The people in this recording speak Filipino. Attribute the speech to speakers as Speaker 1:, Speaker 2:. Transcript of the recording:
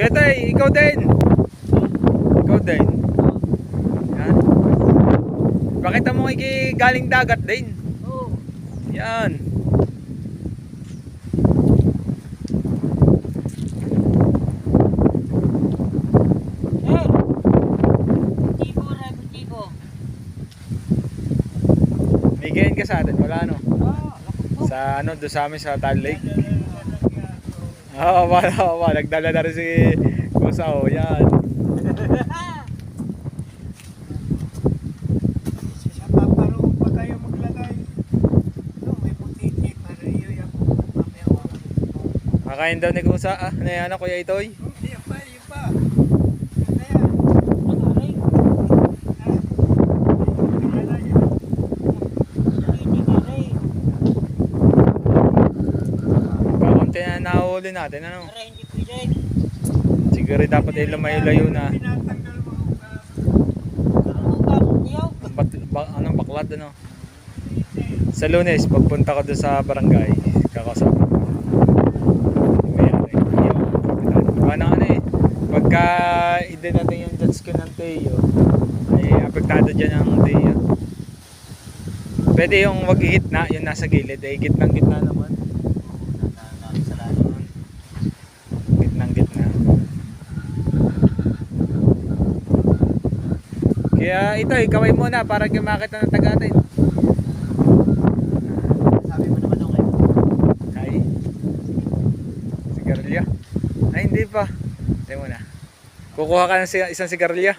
Speaker 1: Kaya tay, ikaw din. Ikaw din. Yan. Pakita mo galing dagat din.
Speaker 2: Oo.
Speaker 1: Yan. Bigayin ka sa atin, wala no.
Speaker 2: Lakot
Speaker 1: Sa ano, doon sa amin sa Tal Lake. Oo, oh, wala, wala. Nagdala na rin si Kusa, oh, yan.
Speaker 3: Sa paparoon pa kayo maglagay. No, may putiti para iyo yung mamaya ko.
Speaker 1: Kakain daw ni Kusa, ah, na yan, Kuya Itoy.
Speaker 3: Hindi pa, iyo pa. Ano yan?
Speaker 2: Ang aray.
Speaker 3: Kilala yan.
Speaker 2: Hindi ka aray.
Speaker 1: Kakunti na nahuli natin, ano.
Speaker 2: Aray, hindi pwede.
Speaker 1: Siguro dapat ay lumayo-layo na.
Speaker 3: Ang
Speaker 1: Bat, ba, anong baklat, ano. Sa lunes, pagpunta ko doon sa barangay, kakasap ko. Eh. Yung, ano, eh. Pagka hindi natin yung jet ski ng Teo, ay apektado dyan ang Teo. Pwede yung wag gitna, yung nasa gilid, eh gitnang gitna naman. Gitnang gitna. Kaya ito, ikaway muna para kumakita ng tagatin.
Speaker 3: sabi mo naman okay.
Speaker 1: Ay. Sigarilyo? Ay, hindi pa. Tayo muna. Kukuha ka ng isang sigarilyo.